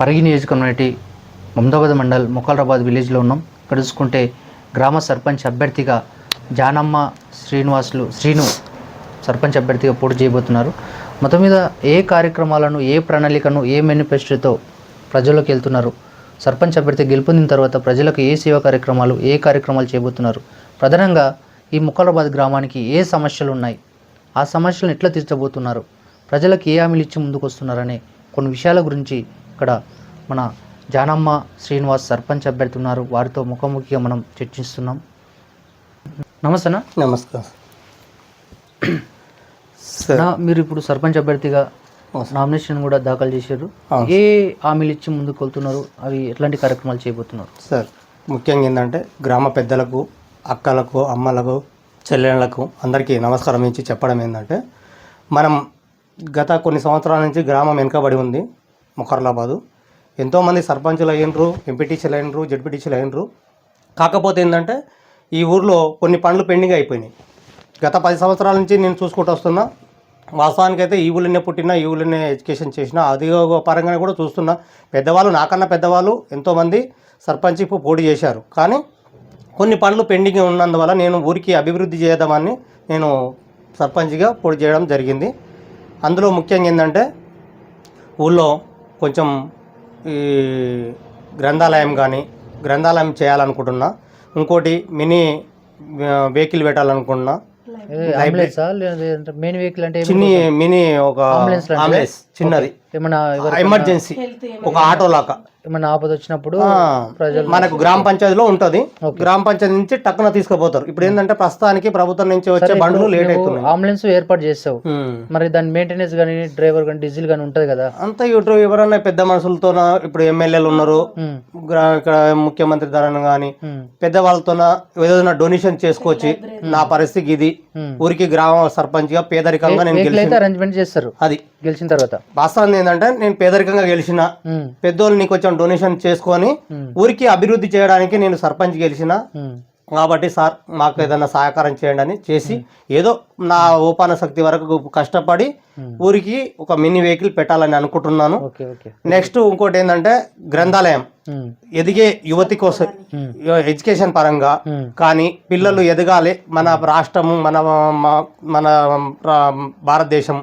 పరిగి నియోజక మమదాబాద్ మండల్ మొకాలరాబాద్ విలేజ్లో ఉన్నాం. ఇక్కడ చూసుకుంటే గ్రామ సర్పంచ్ అభ్యర్థిగా జానమ్మ శ్రీనివాసులు శ్రీను సర్పంచ్ అభ్యర్థిగా పోటీ చేయబోతున్నారు. మొత్తం మీద ఏ కార్యక్రమాలను ఏ ప్రణాళికను ఏ మేనిఫెస్టోతో ప్రజల్లోకి వెళ్తున్నారు? సర్పంచ్ అభ్యర్థి గెలుపొందిన తర్వాత ప్రజలకు ఏ సేవా కార్యక్రమాలు ఏ కార్యక్రమాలు చేయబోతున్నారు? ప్రధానంగా ఈ ముక్కలాబాద్ గ్రామానికి ఏ సమస్యలు ఉన్నాయి? ఆ సమస్యలను ఎట్లా తీర్చబోతున్నారు? ప్రజలకు ఏ హామీలు ఇచ్చి ముందుకు వస్తున్నారనే కొన్ని విషయాల గురించి ఇక్కడ మన జానమ్మ శ్రీనివాస్ సర్పంచ్ అభ్యర్థి ఉన్నారు వారితో ముఖాముఖిగా మనం చర్చిస్తున్నాం. నమస్తేనా నమస్కారం. సార్. నా మీరు ఇప్పుడు సర్పంచ్ అభ్యర్థిగా. నామినేషన్ కూడా దాఖలు చేశారు. అవును. ఏ హామీలు ఇచ్చి ముందుకు వెళ్తున్నారు? అవి ఎట్లాంటి కార్యక్రమాలు చేయబోతున్నారు? సార్ ముఖ్యంగా ఏంటంటే గ్రామ పెద్దలకు అక్కలకు అమ్మలకు చెల్లెళ్ళకు అందరికీ నమస్కారం ఇచ్చి చెప్పడం ఏంటంటే మనం గత కొన్ని సంవత్సరాల నుంచి గ్రామం వెనుకబడి ఉంది. ముఖర్లాబాదు. ఎంతోమంది సర్పంచులు అయినరు ఎంపీటీసీలు అయినరు జడ్పీటీసీలు అయినరు. కాకపోతే ఏంటంటే ఈ ఊర్లో కొన్ని పనులు పెండింగ్ అయిపోయినాయి. గత పది సంవత్సరాల నుంచి నేను చూసుకుంటూ వస్తున్నా వాస్తవానికి అయితే ఈ ఊళ్ళనే పుట్టినా ఈ ఊళ్ళనే ఎడ్యుకేషన్ చేసిన అది పరంగానే కూడా చూస్తున్నా పెద్దవాళ్ళు నాకన్నా పెద్దవాళ్ళు ఎంతోమంది సర్పంచ్ పోటీ చేశారు. కానీ కొన్ని పనులు పెండింగ్ ఉన్నందువల్ల నేను ఊరికి అభివృద్ధి చేద్దామని నేను సర్పంచ్గా పోటీ చేయడం జరిగింది. అందులో ముఖ్యంగా ఏంటంటే ఊళ్ళో కొంచెం ఈ గ్రంథాలయం కానీ గ్రంథాలయం చేయాలనుకుంటున్నా. ఇంకోటి మినీ వెహికల్ పెట్టాలనుకుంటున్నా. మెయిన్ వెహికల్ అంటే చిన్ని మినీ ఒక? అంబులెన్స్ చిన్నది. ఎమర్జెన్సీ ఒక ఆటో లాగా ఏమన్నా ఆపద వచ్చినప్పుడు ప్రజలు మనకు గ్రామ పంచాయతీలో ఉంటుంది. గ్రామ పంచాయతీ నుంచి టక్కున తీసుకుపోతారు. ఇప్పుడు ఏంటంటే ప్రస్తుతానికి ప్రభుత్వం నుంచి వచ్చే బండ్లు లేట్ అవుతున్నాయి. అంబులెన్స్ ఏర్పాటు చేస్తావు. ఉమ్. మరి దాని మెయింటెనెన్స్ కానీ డ్రైవర్ కానీ డీజిల్ కానీ ఉంటది కదా? అంతా ఇటు ఎవరన్నా పెద్ద మనుషులతో ఇప్పుడు ఎమ్మెల్యేలు ఉన్నారు గ్రా- ఇక్కడ ముఖ్యమంత్రి ధరను కానీ ఉమ్, పెద్దవాళ్ళతోన ఏదైనా డొనేషన్ చేసుకోవచ్చు. నా పరిస్థితి ఇది. ఊరికి గ్రామ సర్పంచ్గా పేదరికంగా నేను అరేంజ్మెంట్ చేస్తారు? అది. గెలిచిన తర్వాత? వాస్తవం ఏంటంటే నేను పేదరికంగా గెలిచిన. ఉమ్, పెద్దోళ్ళని కొంచెం డొనేషన్ చేసుకొని ఊరికి అభివృద్ధి చేయడానికి నేను సర్పంచ్ గెలిచిన. కాబట్టి సార్ మాకు ఏదైనా సహకారం చేయండి అని చేసి ఏదో నా ఓపాన శక్తి వరకు కష్టపడి. ఊరికి ఒక మినీ వెహికల్ పెట్టాలని అనుకుంటున్నాను. నెక్స్ట్ ఇంకోటి ఏంటంటే గ్రంథాలయం. ఎదిగే యువతి కోసం ఎడ్యుకేషన్ పరంగా కానీ పిల్లలు ఎదగాలి. మన రాష్ట్రము మన మన భారతదేశం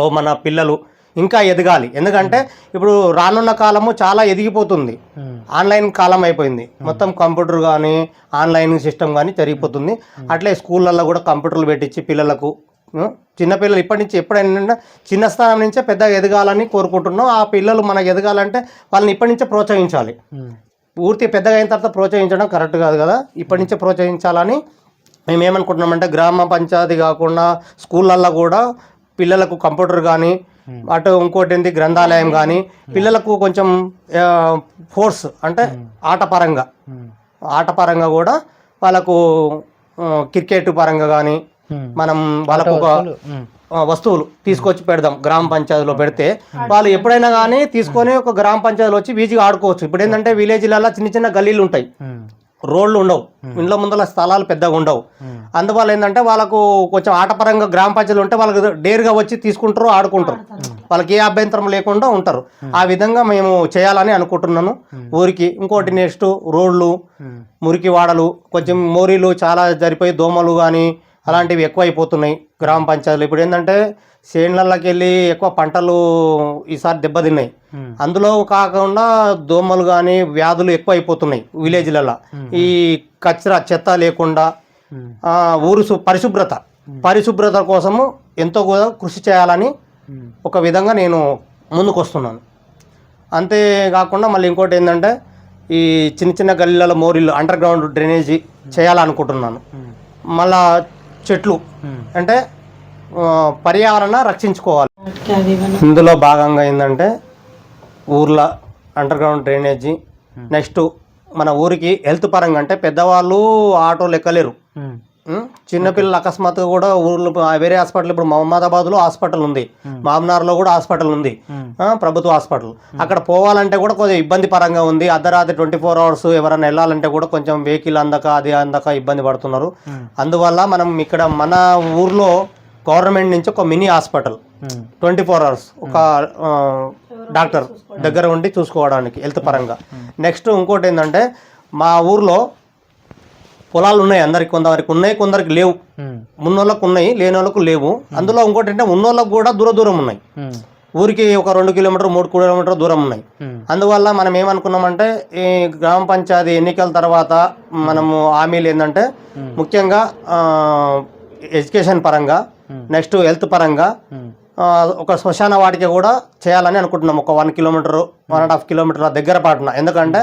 లో మన పిల్లలు ఇంకా ఎదగాలి. ఎందుకంటే ఇప్పుడు రానున్న కాలము చాలా ఎదిగిపోతుంది. ఉమ్, ఆన్లైన్ కాలం అయిపోయింది. మొత్తం కంప్యూటర్ కానీ ఆన్లైన్ సిస్టమ్ కానీ జరిగిపోతుంది. అట్లే స్కూళ్ళల్లో కూడా కంప్యూటర్లు పెట్టించి పిల్లలకు చిన్నపిల్లలు ఇప్పటి నుంచి ఎప్పుడైనా చిన్న స్థానం నుంచే పెద్దగా ఎదగాలని కోరుకుంటున్నాం. ఆ పిల్లలు మనకు ఎదగాలంటే వాళ్ళని ఇప్పటి నుంచే ప్రోత్సహించాలి. పూర్తి పెద్దగా అయిన తర్వాత ప్రోత్సహించడం కరెక్ట్ కాదు కదా. ఇప్పటి నుంచే ప్రోత్సహించాలని మేము ఏమనుకుంటున్నామంటే గ్రామ పంచాయతీ కాకుండా స్కూళ్ళల్లో కూడా పిల్లలకు కంప్యూటర్ కానీ అటు ఇంకోటి ఏంటి గ్రంథాలయం కానీ పిల్లలకు కొంచెం ఫోర్స్ అంటే ఆటపరంగా. ఆటపరంగా కూడా వాళ్ళకు క్రికెట్ పరంగా కానీ. మనం వాళ్ళకు ఒక వస్తువులు. తీసుకొచ్చి పెడదాం గ్రామ పంచాయతీలో పెడితే. వాళ్ళు ఎప్పుడైనా కానీ తీసుకొని ఒక గ్రామ పంచాయతీలో వచ్చి వీజీగా ఆడుకోవచ్చు. ఇప్పుడు ఏంటంటే విలేజ్లలో చిన్న చిన్న గల్లీలు ఉంటాయి. రోడ్లు ఉండవు. ఇండ్ల ముందర స్థలాలు పెద్దగా ఉండవు. అందువల్ల ఏంటంటే వాళ్ళకు కొంచెం ఆటపరంగా గ్రామ పంచాయతీలు ఉంటే వాళ్ళకి డేర్గా వచ్చి తీసుకుంటారు ఆడుకుంటారు. వాళ్ళకి ఏ అభ్యంతరం లేకుండా ఉంటారు. ఆ విధంగా మేము చేయాలని అనుకుంటున్నాను. ఊరికి ఇంకోటి నెక్స్ట్ రోడ్లు. మురికి వాడలు కొంచెం మోరీలు చాలా జరిపోయి దోమలు కానీ అలాంటివి ఎక్కువైపోతున్నాయి గ్రామ పంచాయతీలు. ఇప్పుడు ఏంటంటే చేనులకి వెళ్ళి ఎక్కువ పంటలు ఈసారి దెబ్బతిన్నాయి. అందులో కాకుండా దోమలు కానీ వ్యాధులు ఎక్కువ అయిపోతున్నాయి విలేజ్లలో ఈ కచరా చెత్త లేకుండా ఊరు పరిశుభ్రత. పరిశుభ్రత కోసము ఎంతో కూడా కృషి చేయాలని. ఒక విధంగా నేను ముందుకు వస్తున్నాను అంతేకాకుండా మళ్ళీ ఇంకోటి ఏంటంటే ఈ చిన్న చిన్న గల్లీల మోరీలు అండర్ గ్రౌండ్ డ్రైనేజీ చేయాలనుకుంటున్నాను. మళ్ళా చెట్లు. అంటే పర్యావరణ రక్షించుకోవాలి ఇందులో భాగంగా ఏంటంటే ఊర్ల అండర్ గ్రౌండ్ డ్రైనేజీ నెక్స్ట్ మన ఊరికి హెల్త్ పరంగా అంటే పెద్దవాళ్ళు ఆటోలు ఎక్కలేరు? చిన్నపిల్లలు అకస్మాత్తుగా కూడా ఊర్లో వేరే హాస్పిటల్ ఇప్పుడు మహమ్మదాబాద్లో హాస్పిటల్ ఉంది. మామనార్లో కూడా హాస్పిటల్ ఉంది. ప్రభుత్వ హాస్పిటల్. అక్కడ పోవాలంటే కూడా కొంచెం ఇబ్బంది పరంగా ఉంది. అర్ధరాత్రి ట్వంటీ ఫోర్ అవర్స్ ఎవరైనా వెళ్ళాలంటే కూడా కొంచెం వెహికల్ అందక అది అందక ఇబ్బంది పడుతున్నారు. అందువల్ల మనం ఇక్కడ మన ఊర్లో గవర్నమెంట్ నుంచి ఒక mini hospital. Twenty four hours ఒక డాక్టర్ దగ్గర ఉండి చూసుకోవడానికి హెల్త్ పరంగా. నెక్స్ట్ ఇంకోటి ఏంటంటే మా ఊర్లో పొలాలు ఉన్నాయి అందరికి కొందరికి ఉన్నాయి కొందరికి లేవు. ఉన్నోళ్ళకు ఉన్నాయి లేని వాళ్ళకు లేవు అందులో ఇంకోటి అంటే ఉన్నోళ్ళకు కూడా దూర దూరం ఉన్నాయి. ఊరికి ఒక రెండు కిలోమీటర్ మూడు కిలోమీటర్ దూరం ఉన్నాయి. అందువల్ల మనం ఏమనుకున్నామంటే ఈ గ్రామ పంచాయతీ ఎన్నికల తర్వాత మనము హామీలు ఏంటంటే ముఖ్యంగా ఎడ్యుకేషన్ పరంగా నెక్స్ట్ హెల్త్ పరంగా ఒక శ్మశాన వాటిక కూడా చేయాలని అనుకుంటున్నాం. ఒక one kilometre one and half kilometre దగ్గర పాటున. ఎందుకంటే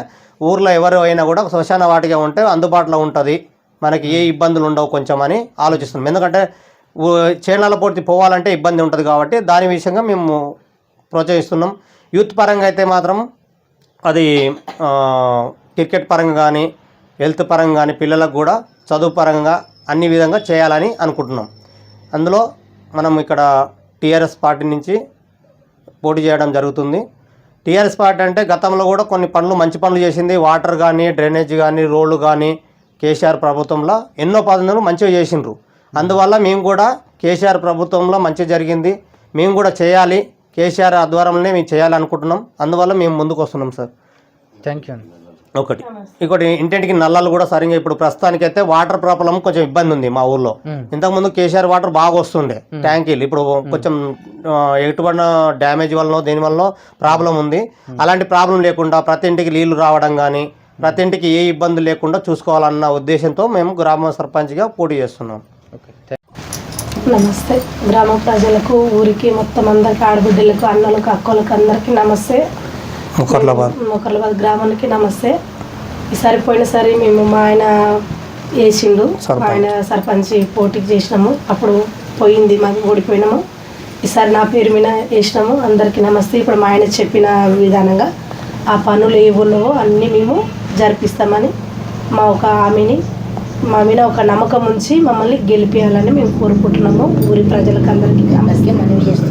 ఊర్లో ఎవరు అయినా కూడా శ్మశాన వాటిక ఉంటే అందుబాటులో ఉంటుంది. మనకి ఏ ఇబ్బందులు ఉండవు కొంచెం అని ఆలోచిస్తున్నాం. ఎందుకంటే చేనాల పూర్తి పోవాలంటే ఇబ్బంది ఉంటుంది కాబట్టి దాని విషయంగా మేము ప్రోత్సహిస్తున్నాం. యూత్ పరంగా అయితే మాత్రం అది క్రికెట్ పరంగా కానీ హెల్త్ పరంగా కానీ పిల్లలకు కూడా చదువు పరంగా అన్ని విధంగా చేయాలని అనుకుంటున్నాం. అందులో మనం ఇక్కడ టీఆర్ఎస్ పార్టీ నుంచి పోటీ చేయడం జరుగుతుంది. టీఆర్ఎస్ పార్టీ అంటే గతంలో కూడా కొన్ని పనులు మంచి పనులు చేసింది. వాటర్ కానీ డ్రైనేజ్ కానీ రోడ్లు కానీ కేసీఆర్ ప్రభుత్వంలో ఎన్నో పనులు మంచిగా చేసిండ్రు. అందువల్ల మేము కూడా కేసీఆర్ ప్రభుత్వంలో మంచి జరిగింది. మేము కూడా చేయాలి. కేసీఆర్ ఆధ్వర్యంలోనే మేము చేయాలనుకుంటున్నాం. అందువల్ల మేము ముందుకు వస్తున్నాం సార్. థ్యాంక్ యూ అండి. ఒకటి. ఇంకోటి ఇంటింటికి నల్లాలు కూడా సరిగ్గా ఇప్పుడు ప్రస్తుతానికైతే వాటర్ ప్రాబ్లం కొంచెం ఇబ్బంది ఉంది మా ఊర్లో. ఇంతకుముందు కేసీఆర్ వాటర్ బాగా వస్తుండే ట్యాంకీలు. ఇప్పుడు కొంచెం ఎటువంటి డ్యామేజ్ వల్ల దేని వల్ల ప్రాబ్లం ఉంది. అలాంటి ప్రాబ్లం లేకుండా ప్రతి ఇంటికి నీళ్ళు రావడం కానీ ప్రతి ఇంటికి ఏ ఇబ్బంది లేకుండా చూసుకోవాలన్న ఉద్దేశంతో మేము గ్రామ సర్పంచ్గా పోటీ చేస్తున్నాం. నమస్తే. గ్రామ ప్రజలకు ఊరికి మొత్తం అందరికి ఆడబిడ్డలకు అన్నలకు అక్కలకు అందరికీ నమస్తే. ముఖర్లాబాద్. మొకర్లాబాద్ గ్రామానికి నమస్తే. ఈసారి పోయినసారి మేము మా ఆయన వేసిండు. ఆయన సర్పంచ్ పోటీకి చేసినాము. అప్పుడు పోయింది మాకు ఓడిపోయినాము. ఈసారి నా పేరు మీద వేసినాము. అందరికీ నమస్తే. ఇప్పుడు మా ఆయన చెప్పిన విధానంగా ఆ పనులు ఏవి ఉన్నావో అన్నీ మేము జరిపిస్తామని మా ఒక హామీని మా మీద ఒక నమ్మకం ఉంచి మమ్మల్ని గెలిపించాలని మేము కోరుకుంటున్నాము. ఊరి ప్రజలకు అందరికీ నమస్తే. మనవి చేస్తున్నాము